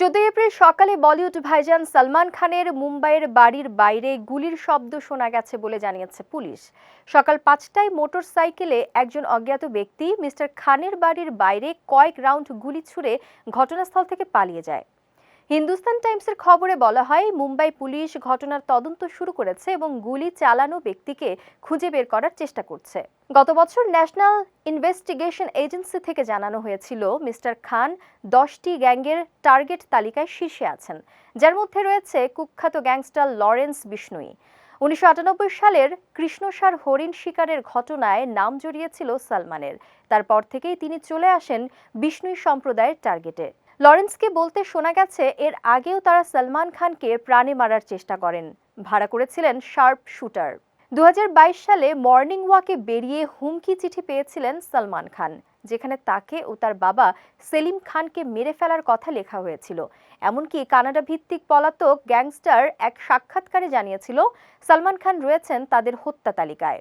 চোদ্দই এপ্রিল সকালে বলিউড ভাইজান সালমান খানের মুম্বাইয়ের বাড়ির বাইরে গুলির শব্দ শোনা গেছে বলে জানিয়েছে পুলিশ। সকাল পাঁচটায় মোটর সাইকেলে একজন অজ্ঞাত ব্যক্তি মিস্টার খানের বাড়ির বাইরে কয়েক রাউন্ড গুলি ছুড়ে ঘটনাস্থল থেকে পালিয়ে যায়। হিন্দুস্তান টাইমসের খবরে বলা হয়, মুম্বাই পুলিশ ঘটনার তদন্ত শুরু করেছে এবং গুলি চালানো ব্যক্তিকে খুঁজে বের করার চেষ্টা করছে। গত বছর ন্যাশনাল ইনভেস্টিগেশন এজেন্সি থেকে জানানো হয়েছিল, মিস্টার খান দশটি গ্যাংয়ের টার্গেট তালিকায় শীর্ষে আছেন, যার মধ্যে রয়েছে কুখ্যাত গ্যাংস্টার লরেন্স বিষ্ণুই। উনিশশো আটানব্বই সালের কৃষ্ণসার হরিণ শিকারের ঘটনায় নাম জড়িয়েছিল সালমানের। তারপর থেকেই তিনি চলে আসেন বিষ্ণুই সম্প্রদায়ের টার্গেটে। লরেন্সকে বলতে শোনা গেছে, এর আগেও তারা সলমান খানকে প্রাণে মারার চেষ্টা করেন। ভাড়া করেছিলেন শার্প শুটার। দু হাজার বাইশ সালে মর্নিং ওয়াকে বেরিয়ে হুমকি চিঠি পেয়েছিলেন সলমান খান, যেখানে তাকে ও তার বাবা সেলিম খানকে মেরে ফেলার কথা লেখা হয়েছিল। এমনকি কানাডা ভিত্তিক পলাতক গ্যাংস্টার এক সাক্ষাৎকারে জানিয়েছিল, সলমান খান রয়েছেন তাদের হত্যা তালিকায়।